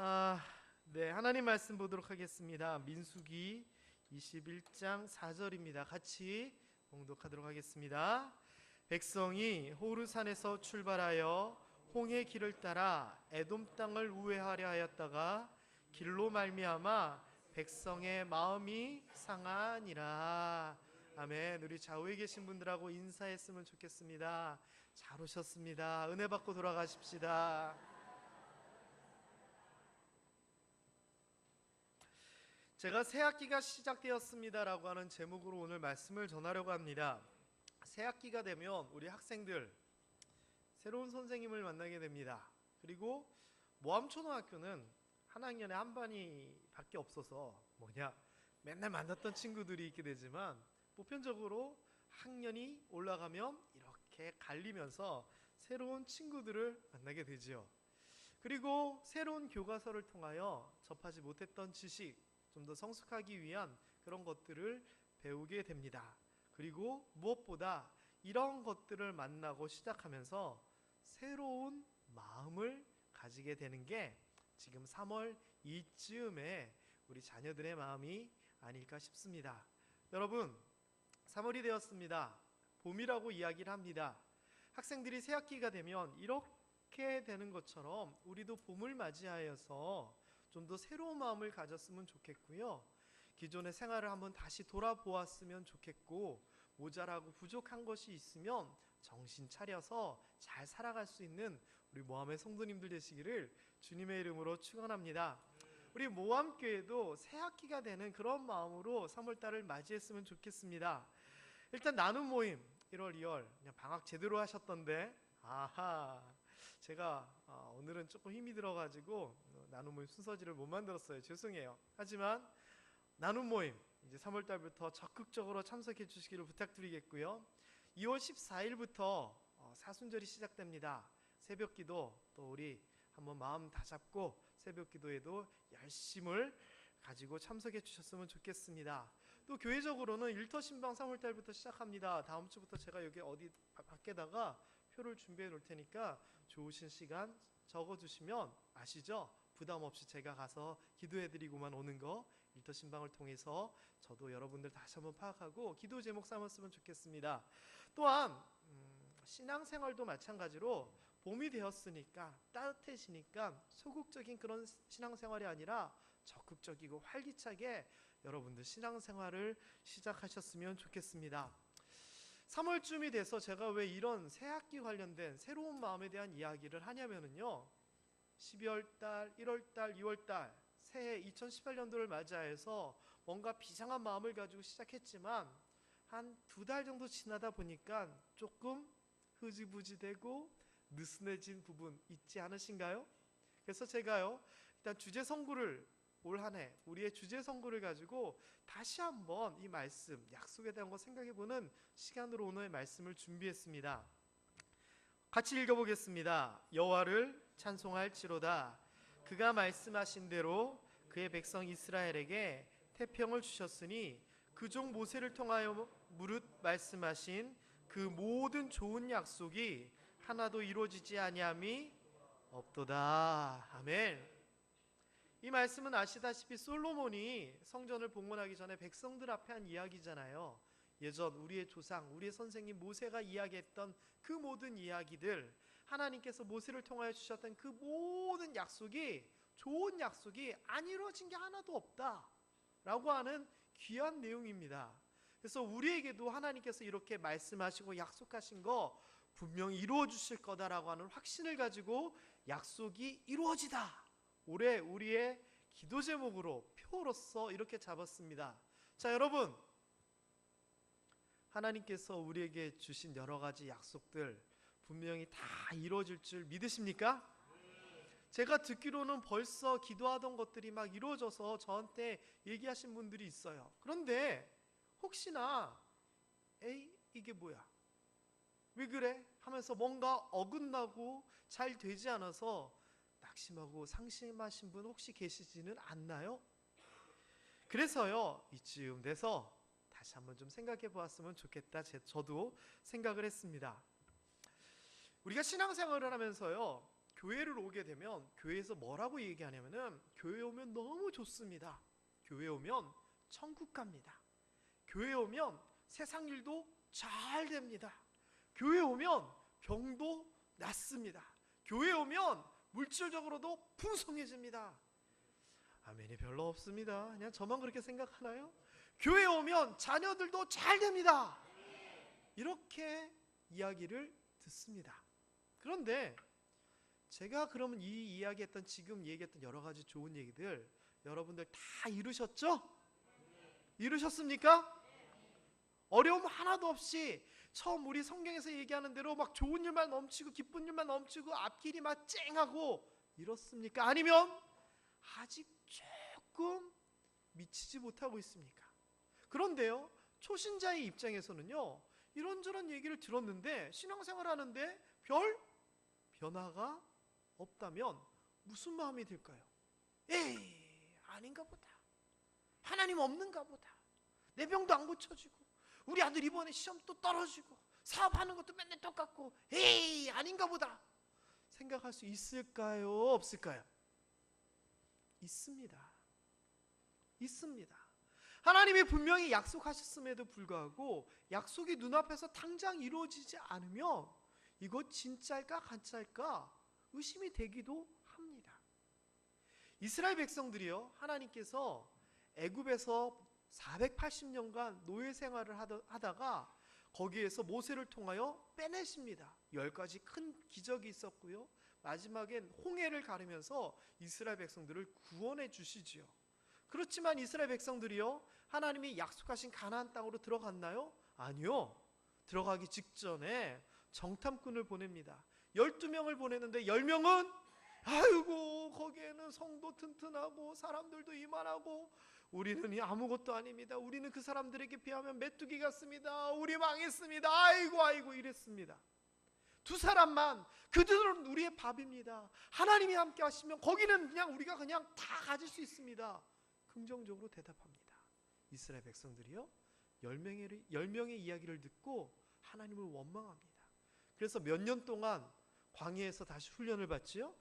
아, 네, 하나님 말씀 보도록 하겠습니다. 민수기 21장 4절입니다. 같이 봉독하도록 하겠습니다. 백성이 호르산에서 출발하여 홍해 길을 따라 에돔 땅을 우회하려 하였다가 길로 말미암아 백성의 마음이 상하니라. 아멘. 우리 좌우에 계신 분들하고 인사했으면 좋겠습니다. 잘 오셨습니다. 은혜 받고 돌아가십시다. 제가 새 학기가 시작되었습니다라고 하는 제목으로 오늘 말씀을 전하려고 합니다. 새 학기가 되면 우리 학생들 새로운 선생님을 만나게 됩니다. 그리고 모암초등학교는 한 학년에 한 반이밖에 없어서 뭐냐 맨날 만났던 친구들이 있게 되지만 보편적으로 학년이 올라가면 이렇게 갈리면서 새로운 친구들을 만나게 되지요. 그리고 새로운 교과서를 통하여 접하지 못했던 지식, 좀 더 성숙하기 위한 그런 것들을 배우게 됩니다. 그리고 무엇보다 이런 것들을 만나고 시작하면서 새로운 마음을 가지게 되는 게 지금 3월 이쯤에 우리 자녀들의 마음이 아닐까 싶습니다. 여러분, 3월이 되었습니다. 봄이라고 이야기를 합니다. 학생들이 새 학기가 되면 이렇게 되는 것처럼 우리도 봄을 맞이하여서 좀 더 새로운 마음을 가졌으면 좋겠고요. 기존의 생활을 한번 다시 돌아보았으면 좋겠고 모자라고 부족한 것이 있으면 정신 차려서 잘 살아갈 수 있는 우리 모함의 성도님들 되시기를 주님의 이름으로 축원합니다. 우리 모함교회도 새 학기가 되는 그런 마음으로 3월 달을 맞이했으면 좋겠습니다. 일단 나눔 모임 1월, 2월 그냥 방학 제대로 하셨던데 아하 제가 어, 오늘은 조금 힘이 들어가지고 어, 나눔 모임 순서지를 못 만들었어요 죄송해요 하지만 나눔 모임 이제 3월 달부터 적극적으로 참석해 주시기를 부탁드리겠고요 2월 14일부터 어, 사순절이 시작됩니다 새벽 기도 또 우리 한번 마음 다 잡고 새벽 기도에도 열심을 가지고 참석해 주셨으면 좋겠습니다. 또 교회적으로는 일터 신방 3월 달부터 시작합니다. 다음 주부터 제가 여기 어디 바- 밖에다가 표를 준비해 놓을 테니까 좋으신 시간 적어 주시면 아시죠? 부담 없이 제가 가서 기도해 드리고만 오는 거 일터 신방을 통해서 저도 여러분들 다시 한번 파악하고 기도 제목 삼았으면 좋겠습니다. 또한 음, 신앙생활도 마찬가지로 봄이 되었으니까 따뜻해지니까 소극적인 그런 신앙생활이 아니라 적극적이고 활기차게 여러분들 신앙생활을 시작하셨으면 좋겠습니다. 3월쯤이 돼서 제가 왜 이런 새학기 관련된 새로운 마음에 대한 이야기를 하냐면은요. 12월 달, 1월 달, 2월 달 새해 2018년도를 맞이해서 뭔가 비상한 마음을 가지고 시작했지만 한 두 달 정도 지나다 보니까 조금 흐지부지되고 느슨해진 부분 있지 않으신가요? 그래서 제가요 일단 주제 선구를 올 한 해 우리의 주제 선구를 가지고 다시 한번 이 말씀 약속에 대한 거 생각해보는 시간으로 오늘 말씀을 준비했습니다. 같이 읽어보겠습니다. 여호와를 찬송할지로다. 그가 말씀하신 대로 그의 백성 이스라엘에게 태평을 주셨으니 그 종 모세를 통하여 무릇 말씀하신 그 모든 좋은 약속이 하나도 이루어지지 아니함이 없도다. 아멘. 이 말씀은 아시다시피 솔로몬이 성전을 봉헌하기 전에 백성들 앞에 한 이야기잖아요. 예전 우리의 조상, 우리의 선생님 모세가 이야기했던 그 모든 이야기들, 하나님께서 모세를 통하여 주셨던 그 모든 약속이 좋은 약속이 안 이루어진 게 하나도 없다 라고 하는 귀한 내용입니다. 그래서 우리에게도 하나님께서 이렇게 말씀하시고 약속하신 거 분명히 이루어 주실 거다라고 하는 확신을 가지고 약속이 이루어지다. 올해 우리의 기도 제목으로 표로서 이렇게 잡았습니다. 자, 여러분. 하나님께서 우리에게 주신 여러 가지 약속들 분명히 다 이루어질 줄 믿으십니까? 제가 듣기로는 벌써 기도하던 것들이 막 이루어져서 저한테 얘기하신 분들이 있어요. 그런데 혹시나 에이 이게 뭐야? 왜 그래? 하면서 뭔가 어긋나고 잘 되지 않아서 낙심하고 상심하신 분 혹시 계시지는 않나요? 그래서요 이쯤 돼서 다시 한번 좀 생각해 보았으면 좋겠다. 제, 저도 생각을 했습니다. 우리가 신앙생활을 하면서요 교회를 오게 되면 교회에서 뭐라고 얘기하냐면은 교회 오면 너무 좋습니다. 교회 오면 천국 갑니다. 교회 오면 세상 일도 잘 됩니다. 교회 오면 병도 낫습니다. 교회 오면 물질적으로도 풍성해집니다. 아멘이 별로 없습니다. 그냥 저만 그렇게 생각하나요? 교회 오면 자녀들도 잘 됩니다. 이렇게 이야기를 듣습니다. 그런데 제가 그러면 이 이야기했던 지금 얘기했던 여러 가지 좋은 얘기들 여러분들 다 이루셨죠? 이루셨습니까? 어려움 하나도 없이 처음 우리 성경에서 얘기하는 대로 막 좋은 일만 넘치고 기쁜 일만 넘치고 앞길이 막 쨍하고 이렇습니까? 아니면 아직 조금 미치지 못하고 있습니까? 그런데요, 초신자의 입장에서는요, 이런저런 얘기를 들었는데 신앙생활 하는데 별 변화가 없다면 무슨 마음이 들까요? 에이, 아닌가 보다. 하나님 없는가 보다. 내 병도 안 고쳐지고, 우리 아들 이번에 시험 또 떨어지고, 사업하는 것도 맨날 똑같고, 에이, 아닌가 보다. 생각할 수 있을까요? 없을까요? 있습니다. 있습니다. 하나님이 분명히 약속하셨음에도 불구하고 약속이 눈앞에서 당장 이루어지지 않으면 이거 진짜일까 가짜일까 의심이 되기도 합니다. 이스라엘 백성들이요 하나님께서 애굽에서 480년간 노예 생활을 하다- 하다가 거기에서 모세를 통하여 빼내십니다. 열 가지 큰 기적이 있었고요. 마지막엔 홍해를 가르면서 이스라엘 백성들을 구원해 주시지요. 그렇지만 이스라엘 백성들이요 하나님이 약속하신 가나안 땅으로 들어갔나요? 아니요. 들어가기 직전에 정탐꾼을 보냅니다. 12명을 보냈는데 10명은 아이고 거기에는 성도 튼튼하고 사람들도 이만하고 우리는 이 아무것도 아닙니다. 우리는 그 사람들에게 비하면 메뚜기 같습니다. 우리 망했습니다. 아이고 아이고 이랬습니다. 두 사람만 그들은 우리의 밥입니다. 하나님이 함께 하시면 거기는 그냥 우리가 그냥 다 가질 수 있습니다. 긍정적으로 대답합니다. 이스라엘 백성들이요. 10명의, 10명의 이야기를 듣고 하나님을 원망합니다. 그래서 몇 년 동안 광야에서 다시 훈련을 받지요?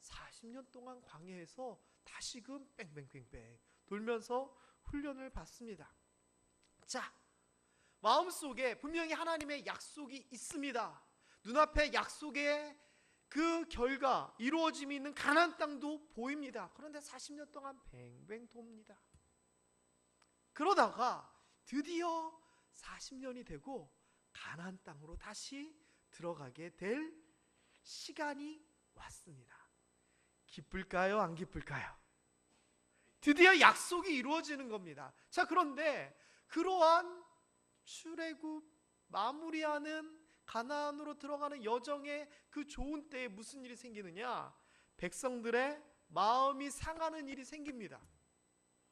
40년 동안 광야에서 다시금 뺑뺑뺑뺑 돌면서 훈련을 받습니다. 자, 마음속에 분명히 하나님의 약속이 있습니다. 눈앞에 약속의 그 결과 이루어짐이 있는 가나안 땅도 보입니다. 그런데 40년 동안 뱅뱅 돕니다. 그러다가 드디어 40년이 되고 가나안 땅으로 다시 들어가게 될 시간이 왔습니다. 기쁠까요? 안 기쁠까요? 드디어 약속이 이루어지는 겁니다. 자, 그런데 그러한 출애굽 마무리하는 가나안으로 들어가는 여정의 그 좋은 때에 무슨 일이 생기느냐? 백성들의 마음이 상하는 일이 생깁니다.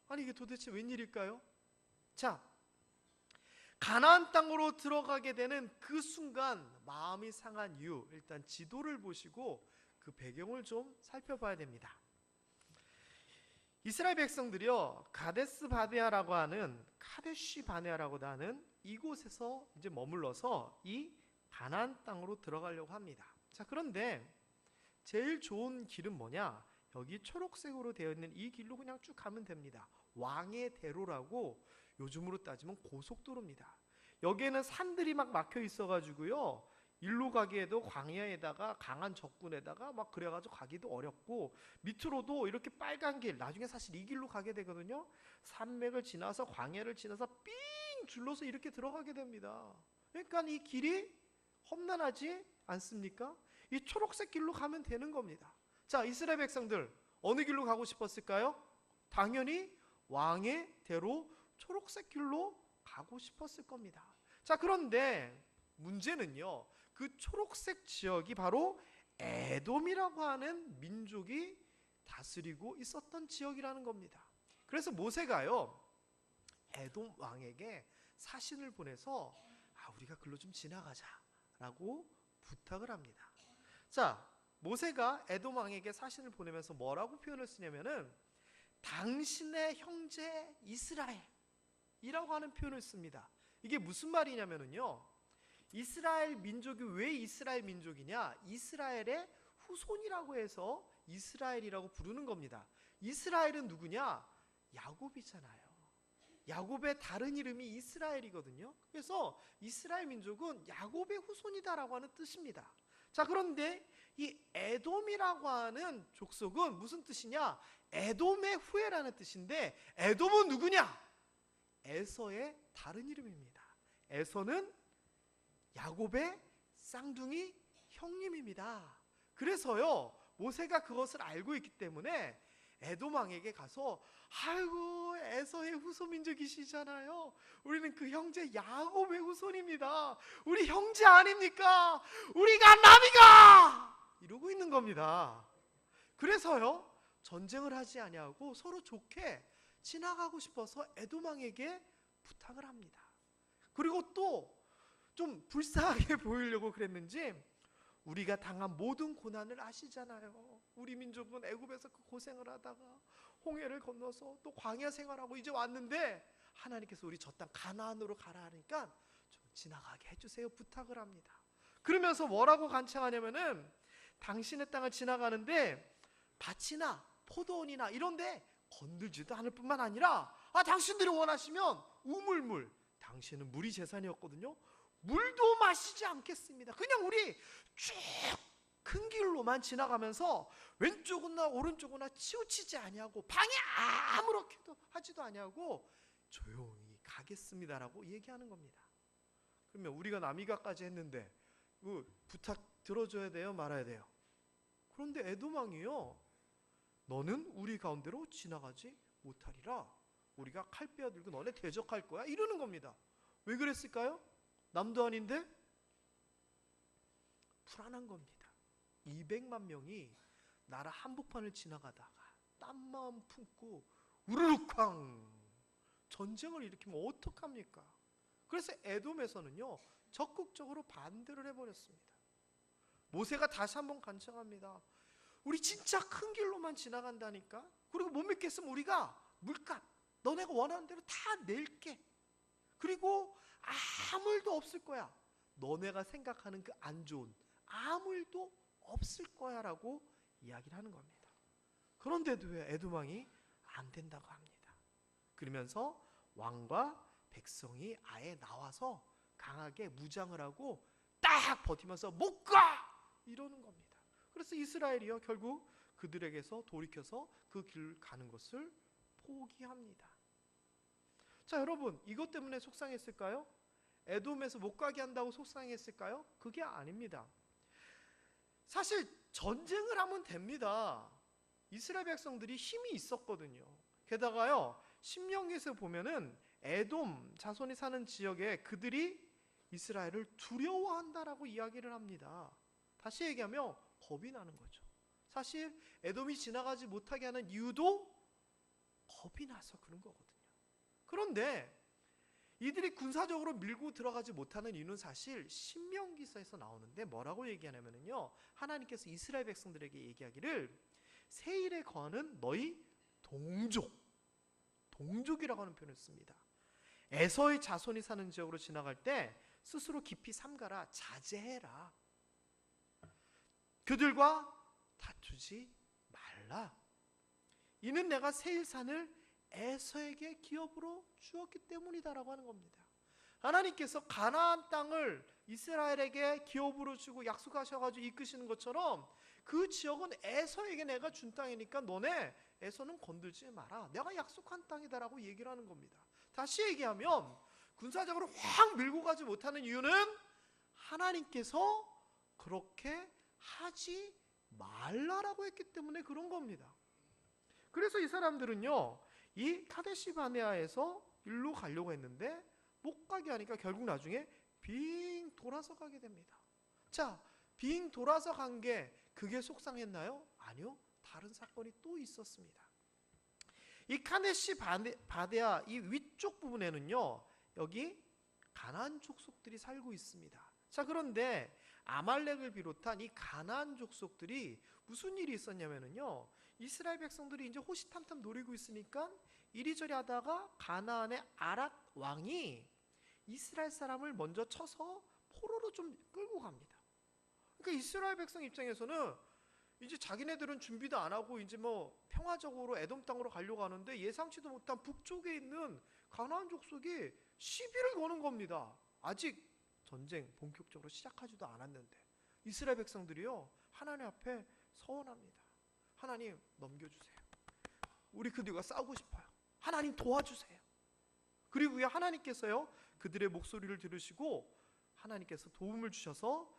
아니 이게 도대체 웬일일까요? 자, 가나안 땅으로 들어가게 되는 그 순간 마음이 상한 이유 일단 지도를 보시고 그 배경을 좀 살펴봐야 됩니다. 이스라엘 백성들이요 가데스 바네아라고 하는 카데시 바네아라고 하는 이곳에서 이제 머물러서 이 가나안 땅으로 들어가려고 합니다. 자 그런데 제일 좋은 길은 뭐냐? 여기 초록색으로 되어 있는 이 길로 그냥 쭉 가면 됩니다. 왕의 대로라고 요즘으로 따지면 고속도로입니다. 여기에는 산들이 막 막혀 있어가지고요. 일로 가기에도 광야에다가 강한 적군에다가 막 그래가지고 가기도 어렵고 밑으로도 이렇게 빨간 길 나중에 사실 이 길로 가게 되거든요. 산맥을 지나서 광야를 지나서 삥 줄러서 이렇게 들어가게 됩니다. 그러니까 이 길이 험난하지 않습니까? 이 초록색 길로 가면 되는 겁니다. 자, 이스라엘 백성들 어느 길로 가고 싶었을까요? 당연히 왕의 대로 초록색 길로 가고 싶었을 겁니다. 자, 그런데 문제는요. 그 초록색 지역이 바로 에돔이라고 하는 민족이 다스리고 있었던 지역이라는 겁니다. 그래서 모세가요. 에돔 왕에게 사신을 보내서 아, 우리가 글로 좀 지나가자라고 부탁을 합니다. 자, 모세가 에돔 왕에게 사신을 보내면서 뭐라고 표현을 쓰냐면은 당신의 형제 이스라엘이라고 하는 표현을 씁니다. 이게 무슨 말이냐면은요. 이스라엘 민족이 왜 이스라엘 민족이냐? 이스라엘의 후손이라고 해서 이스라엘이라고 부르는 겁니다. 이스라엘은 누구냐? 야곱이잖아요. 야곱의 다른 이름이 이스라엘이거든요. 그래서 이스라엘 민족은 야곱의 후손이다라고 하는 뜻입니다. 자, 그런데 이 에돔이라고 하는 족속은 무슨 뜻이냐? 에돔의 후예라는 뜻인데 에돔은 누구냐? 에서의 다른 이름입니다. 에서는 야곱의 쌍둥이 형님입니다. 그래서요, 모세가 그것을 알고 있기 때문에 에돔 왕에게 가서 아이고 에서의 후손 민족이시잖아요. 우리는 그 형제 야곱의 후손입니다. 우리 형제 아닙니까? 우리가 남이가 이러고 있는 겁니다. 그래서요 전쟁을 하지 아니하고 서로 좋게 지나가고 싶어서 에돔 왕에게 부탁을 합니다. 그리고 또 좀 불쌍하게 보이려고 그랬는지 우리가 당한 모든 고난을 아시잖아요. 우리 민족은 애굽에서 그 고생을 하다가 홍해를 건너서 또 광야 생활하고 이제 왔는데 하나님께서 우리 저 땅 가나안으로 가라 하니까 좀 지나가게 해주세요 부탁을 합니다. 그러면서 뭐라고 간청하냐면은 당신의 땅을 지나가는데 밭이나 포도원이나 이런데 건들지도 않을 뿐만 아니라 아 당신들이 원하시면 우물물 당신은 물이 재산이었거든요. 물도 마시지 않겠습니다. 그냥 우리 쭉 큰 길로만 지나가면서 왼쪽이나 오른쪽이나 치우치지 아니하고 방해 아무렇게도 하지도 아니하고 조용히 가겠습니다라고 얘기하는 겁니다. 그러면 우리가 남이가까지 했는데 그 부탁 들어줘야 돼요, 말아야 돼요. 그런데 에도망이요, 너는 우리 가운데로 지나가지 못하리라. 우리가 칼 빼어 들고 너네 대적할 거야. 이러는 겁니다. 왜 그랬을까요? 남도 아닌데 불안한 겁니다. 200만 명이 나라 한복판을 지나가다가 땀만 품고 우르르쾅 전쟁을 일으키면 어떡합니까? 그래서 에돔에서는요 적극적으로 반대를 해버렸습니다. 모세가 다시 한번 간청합니다. 우리 진짜 큰 길로만 지나간다니까. 그리고 못 믿겠으면 우리가 물값 너네가 원하는 대로 다 낼게. 그리고 아무 일도 없을 거야. 너네가 생각하는 그 안 좋은 아무 일도 없을 거야 라고 이야기를 하는 겁니다. 그런데도 왜 에도망이 안 된다고 합니다. 그러면서 왕과 백성이 아예 나와서 강하게 무장을 하고 딱 버티면서 못 가! 이러는 겁니다. 그래서 이스라엘이요 결국 그들에게서 돌이켜서 그 길을 가는 것을 포기합니다. 자 여러분 이것 때문에 속상했을까요? 에돔에서 못 가게 한다고 속상했을까요? 그게 아닙니다. 사실 전쟁을 하면 됩니다. 이스라엘 백성들이 힘이 있었거든요. 게다가요 신명기에서 보면은 에돔 자손이 사는 지역에 그들이 이스라엘을 두려워한다라고 이야기를 합니다. 다시 얘기하면 겁이 나는 거죠. 사실 에돔이 지나가지 못하게 하는 이유도 겁이 나서 그런 거거든요. 그런데 이들이 군사적으로 밀고 들어가지 못하는 이유는 사실 신명기서에서 나오는데 뭐라고 얘기하냐면요. 하나님께서 이스라엘 백성들에게 얘기하기를 세일에 거하는 너희 동족 동족이라고 하는 표현을 씁니다. 에서의 자손이 사는 지역으로 지나갈 때 스스로 깊이 삼가라 자제해라. 그들과 다투지 말라. 이는 내가 세일산을 에서에게 기업으로 주었기 때문이다라고 하는 겁니다. 하나님께서 가나안 땅을 이스라엘에게 기업으로 주고 약속하셔가지고 이끄시는 것처럼 그 지역은 에서에게 내가 준 땅이니까 너네 에서는 건들지 마라. 내가 약속한 땅이다라고 얘기를 하는 겁니다. 다시 얘기하면 군사적으로 확 밀고 가지 못하는 이유는 하나님께서 그렇게 하지 말라라고 했기 때문에 그런 겁니다. 그래서 이 사람들은요, 이 카데시 바네아에서 일로 가려고 했는데 못 가게 하니까 결국 나중에 빙 돌아서 가게 됩니다. 자, 빙 돌아서 간 게 그게 속상했나요? 아니요. 다른 사건이 또 있었습니다. 이 카데시 바네, 바데아 이 위쪽 부분에는요. 여기 가나안 족속들이 살고 있습니다. 자, 그런데 아말렉을 비롯한 이 가나안 족속들이 무슨 일이 있었냐면요. 이스라엘 백성들이 이제 호시탐탐 노리고 있으니까 이리저리 하다가 가나안의 아랏 왕이 이스라엘 사람을 먼저 쳐서 포로로 좀 끌고 갑니다. 그러니까 이스라엘 백성 입장에서는 이제 자기네들은 준비도 안 하고 이제 뭐 평화적으로 에돔 땅으로 가려고 하는데 예상치도 못한 북쪽에 있는 가나안 족속이 시비를 거는 겁니다. 아직 전쟁 본격적으로 시작하지도 않았는데 이스라엘 백성들이요 하나님 앞에 서원합니다. 하나님 넘겨주세요. 우리 그들과 싸우고 싶어요. 하나님 도와주세요. 그리고요 하나님께서요 그들의 목소리를 들으시고 하나님께서 도움을 주셔서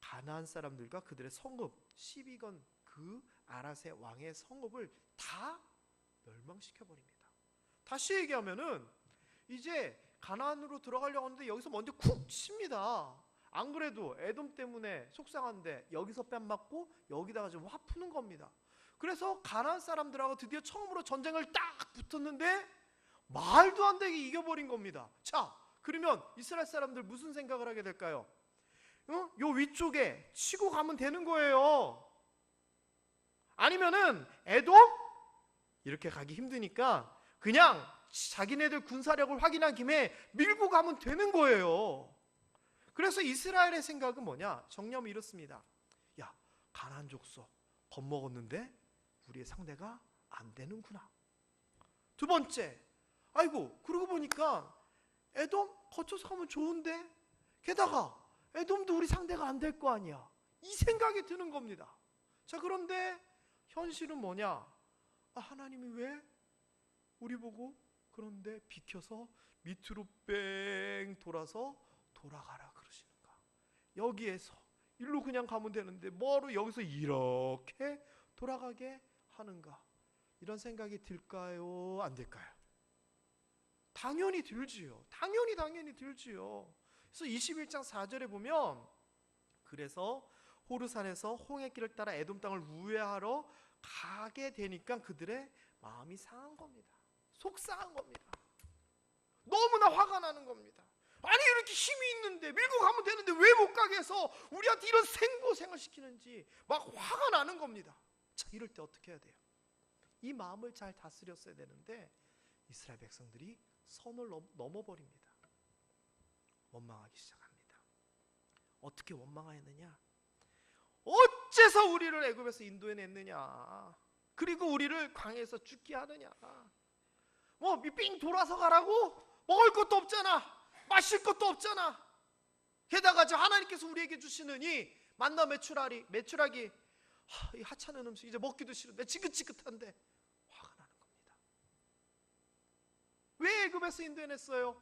가나안 사람들과 그들의 성읍 12건 그 아라세 왕의 성읍을 다 멸망시켜 버립니다. 다시 얘기하면은 이제 가나안으로 들어가려고 하는데 여기서 먼저 쿡 칩니다. 안 그래도 에돔 때문에 속상한데 여기서 뺨 맞고 여기다가 좀 화 푸는 겁니다. 그래서 가나안 사람들하고 드디어 처음으로 전쟁을 딱 붙었는데 말도 안 되게 이겨버린 겁니다. 자, 그러면 이스라엘 사람들 무슨 생각을 하게 될까요? 어? 요 위쪽에 치고 가면 되는 거예요. 아니면은 에돔 이렇게 가기 힘드니까 그냥 자기네들 군사력을 확인한 김에 밀고 가면 되는 거예요. 그래서 이스라엘의 생각은 뭐냐? 정념이 이렇습니다. 야, 가나안 족속 겁먹었는데 우리의 상대가 안 되는구나. 두 번째, 아이고 그러고 보니까 에돔 거쳐서 가면 좋은데 게다가 에돔도 우리 상대가 안 될 거 아니야. 이 생각이 드는 겁니다. 자 그런데 현실은 뭐냐? 아, 하나님이 왜 우리 보고 그런데 비켜서 밑으로 뺑 돌아서 돌아가라 그러시는가? 여기에서 일로 그냥 가면 되는데 뭐로 여기서 이렇게 돌아가게 하는가? 이런 생각이 들까요? 안 들까요? 당연히 들지요. 당연히 당연히 들지요. 그래서 21장 4절에 보면 그래서 호르산에서 홍해길을 따라 에돔 땅을 우회하러 가게 되니까 그들의 마음이 상한 겁니다. 속상한 겁니다. 너무나 화가 나는 겁니다. 아니 이렇게 힘이 있는데 밀고 가면 되는데 왜 못 가게 해서 우리한테 이런 생고생을 시키는지 막 화가 나는 겁니다. 자 이럴 때 어떻게 해야 돼요? 이 마음을 잘 다스렸어야 되는데 이스라엘 백성들이 선을 넘- 넘어버립니다. 원망하기 시작합니다. 어떻게 원망하였느냐? 어째서 우리를 애굽에서 인도해 냈느냐? 그리고 우리를 광야에서 죽게 하느냐? 뭐삥 돌아서 가라고? 먹을 것도 없잖아. 마실 것도 없잖아. 게다가 저 하나님께서 우리에게 주시는 이 만나 메추라리 메추라기 하, 이 하찮은 음식 이제 먹기도 싫은데 지긋지긋한데 화가 나는 겁니다. 왜 애굽에서 인도해냈어요?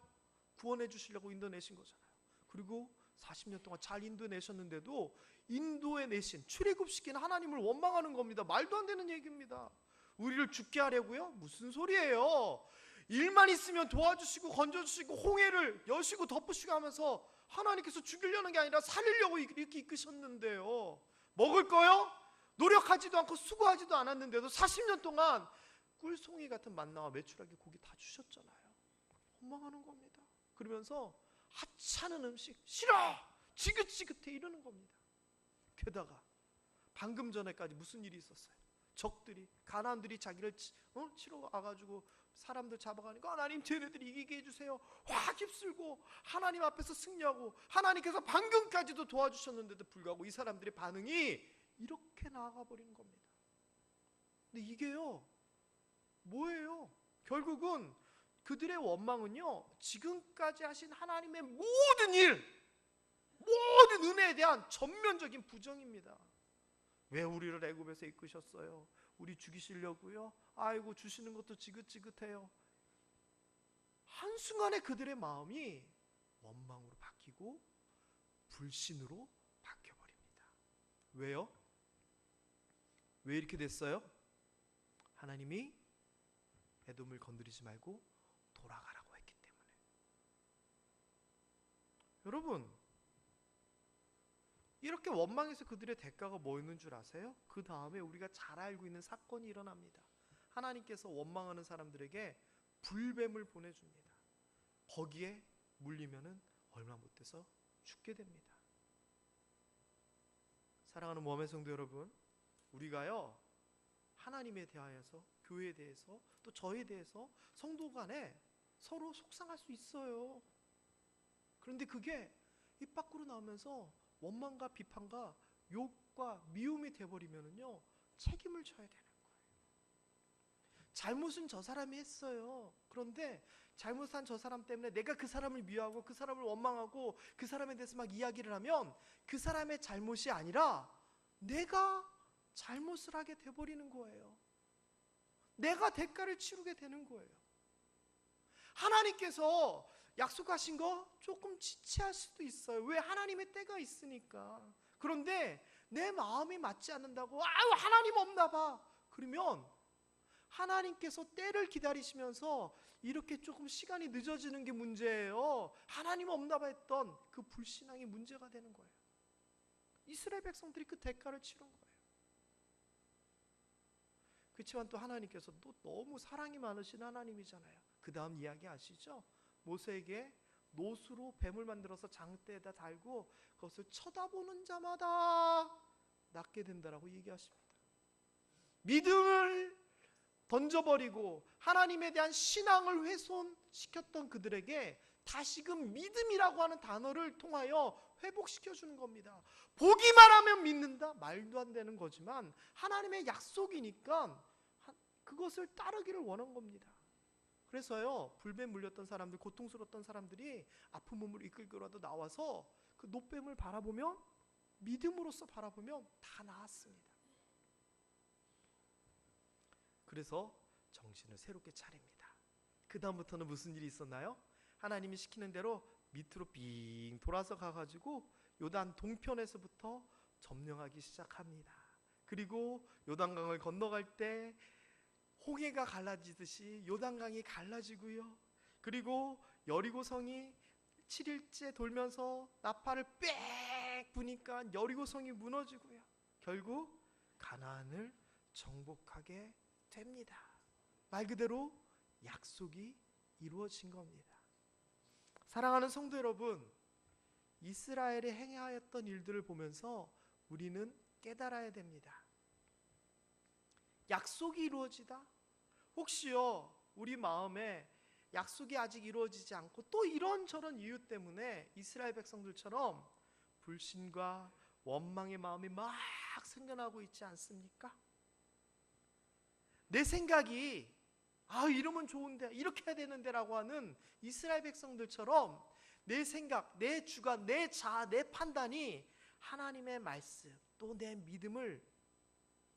구원해 주시려고 인도내신 거잖아요. 그리고 40년 동안 잘 인도내셨는데도 인도에 내신 출애굽시킨 하나님을 원망하는 겁니다. 말도 안 되는 얘기입니다. 우리를 죽게 하려고요? 무슨 소리예요? 일만 있으면 도와주시고 건져주시고 홍해를 여시고 덮으시고 하면서 하나님께서 죽이려는 게 아니라 살리려고 이렇게 이끄셨는데요. 먹을 거요? 노력하지도 않고 수고하지도 않았는데도 40년 동안 꿀송이 같은 만나와 메추라기 고기 다 주셨잖아요. 원망하는 겁니다. 그러면서 하찮은 음식 싫어 지긋지긋해 이러는 겁니다. 게다가 방금 전에까지 무슨 일이 있었어요? 적들이 가나안들이 자기를 치, 어? 치러 와가지고 사람들 잡아가니까 하나님 쟤네들이 이기게 해주세요. 화 휩쓸고 하나님 앞에서 승리하고 하나님께서 방금까지도 도와주셨는데도 불구하고 이 사람들의 반응이 이렇게 나아가 버리는 겁니다. 근데 이게요 뭐예요? 결국은 그들의 원망은요 지금까지 하신 하나님의 모든 일 모든 은혜에 대한 전면적인 부정입니다. 왜 우리를 애굽에서 이끄셨어요? 우리 죽이시려고요? 아이고 주시는 것도 지긋지긋해요. 한순간에 그들의 마음이 원망으로 바뀌고 불신으로 바뀌어 버립니다. 왜요? 왜 이렇게 됐어요? 하나님이 에돔을 건드리지 말고 돌아가라고 했기 때문에. 여러분, 이렇게 원망해서 그들의 대가가 뭐였는 줄 아세요? 그 다음에 우리가 잘 알고 있는 사건이 일어납니다. 하나님께서 원망하는 사람들에게 불뱀을 보내줍니다. 거기에 물리면은 얼마 못 돼서 죽게 됩니다. 사랑하는 모함의 성도 여러분, 우리가요 하나님에 대하여서 교회에 대해서 또 저에 대해서 성도 간에 서로 속상할 수 있어요. 그런데 그게 입 밖으로 나오면서 원망과 비판과 욕 생각과 미움이 돼버리면은요 책임을 져야 되는 거예요. 잘못은 저 사람이 했어요. 그런데 잘못한 저 사람 때문에 내가 그 사람을 미워하고 그 사람을 원망하고 그 사람에 대해서 막 이야기를 하면 그 사람의 잘못이 아니라 내가 잘못을 하게 돼버리는 거예요. 내가 대가를 치르게 되는 거예요. 하나님께서 약속하신 거 조금 지체할 수도 있어요. 왜 하나님의 때가 있으니까. 그런데 내 마음이 맞지 않는다고 아유 하나님 없나 봐. 그러면 하나님께서 때를 기다리시면서 이렇게 조금 시간이 늦어지는 게 문제예요. 하나님 없나 봐 했던 그 불신앙이 문제가 되는 거예요. 이스라엘 백성들이 그 대가를 치른 거예요. 그렇지만 또 하나님께서 또 너무 사랑이 많으신 하나님이잖아요. 그 다음 이야기 아시죠? 모세에게 노수로 뱀을 만들어서 장대에다 달고 그것을 쳐다보는 자마다 낫게 된다라고 얘기하십니다. 믿음을 던져버리고 하나님에 대한 신앙을 훼손시켰던 그들에게 다시금 믿음이라고 하는 단어를 통하여 회복시켜 주는 겁니다. 보기만 하면 믿는다? 말도 안 되는 거지만 하나님의 약속이니까 하- 그것을 따르기를 원한 겁니다. 그래서요 불뱀 물렸던 사람들 고통스러웠던 사람들이 아픈 몸을 이끌고라도 나와서 그 노뱀을 바라보면 믿음으로써 바라보면 다 나았습니다. 그래서 정신을 새롭게 차립니다. 그 다음부터는 무슨 일이 있었나요? 하나님이 시키는 대로 밑으로 빙 돌아서 가가지고 요단 동편에서부터 점령하기 시작합니다. 그리고 요단강을 건너갈 때 홍해가 갈라지듯이 요단강이 갈라지고요. 그리고 여리고성이 7일째 돌면서 나팔을 빽 부니까 여리고성이 무너지고요. 결국 가나안을 정복하게 됩니다. 말 그대로 약속이 이루어진 겁니다. 사랑하는 성도 여러분, 이스라엘이 행하였던 일들을 보면서 우리는 깨달아야 됩니다. 약속이 이루어지다? 혹시요, 우리 마음에 약속이 아직 이루어지지 않고 또 이런저런 이유 때문에 이스라엘 백성들처럼 불신과 원망의 마음이 막 생겨나고 있지 않습니까? 내 생각이 아 이러면 좋은데 이렇게 해야 되는데라고 하는 이스라엘 백성들처럼 내 생각, 내 주관, 내 자아, 내 판단이 하나님의 말씀 또 내 믿음을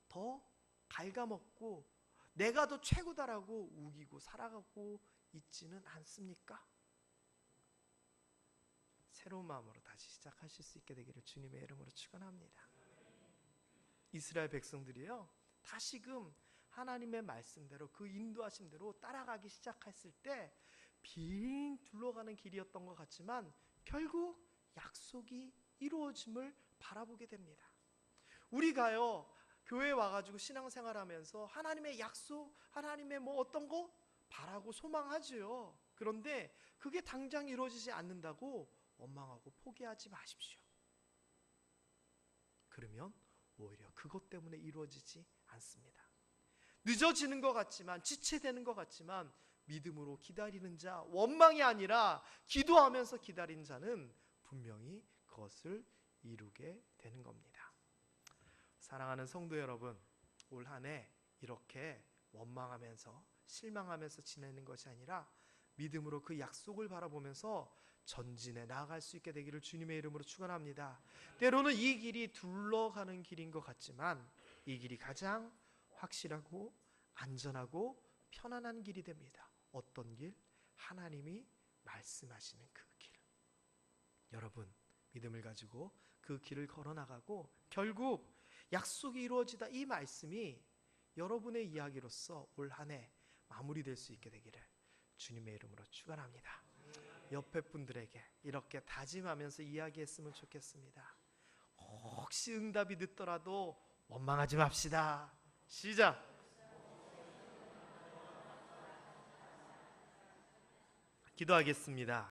더 갉아먹고 내가 더 최고다라고 우기고 살아가고 있지는 않습니까? 새로운 마음으로 다시 시작하실 수 있게 되기를 주님의 이름으로 축원합니다. 이스라엘 백성들이요 다시금 하나님의 말씀대로 그 인도하심대로 따라가기 시작했을 때 빙 둘러가는 길이었던 것 같지만 결국 약속이 이루어짐을 바라보게 됩니다. 우리가요 교회 와가지고 신앙생활하면서 하나님의 약속, 하나님의 뭐 어떤 거 바라고 소망하지요. 그런데 그게 당장 이루어지지 않는다고 원망하고 포기하지 마십시오. 그러면 오히려 그것 때문에 이루어지지 않습니다. 늦어지는 것 같지만 지체되는 것 같지만 믿음으로 기다리는 자 원망이 아니라 기도하면서 기다리는 자는 분명히 그것을 이루게 되는 겁니다. 사랑하는 성도 여러분, 올 한 해 이렇게 원망하면서 실망하면서 지내는 것이 아니라 믿음으로 그 약속을 바라보면서 전진해 나아갈 수 있게 되기를 주님의 이름으로 축원합니다. 때로는 이 길이 둘러가는 길인 것 같지만 이 길이 가장 확실하고 안전하고 편안한 길이 됩니다. 어떤 길? 하나님이 말씀하시는 그 길. 여러분, 믿음을 가지고 그 길을 걸어 나가고 결국 약속이 이루어지다 이 말씀이 여러분의 이야기로서 올 한 해 마무리될 수 있게 되기를 주님의 이름으로 축원합니다. 옆에 분들에게 이렇게 다짐하면서 이야기했으면 좋겠습니다. 혹시 응답이 늦더라도 원망하지 맙시다. 시작. 기도하겠습니다.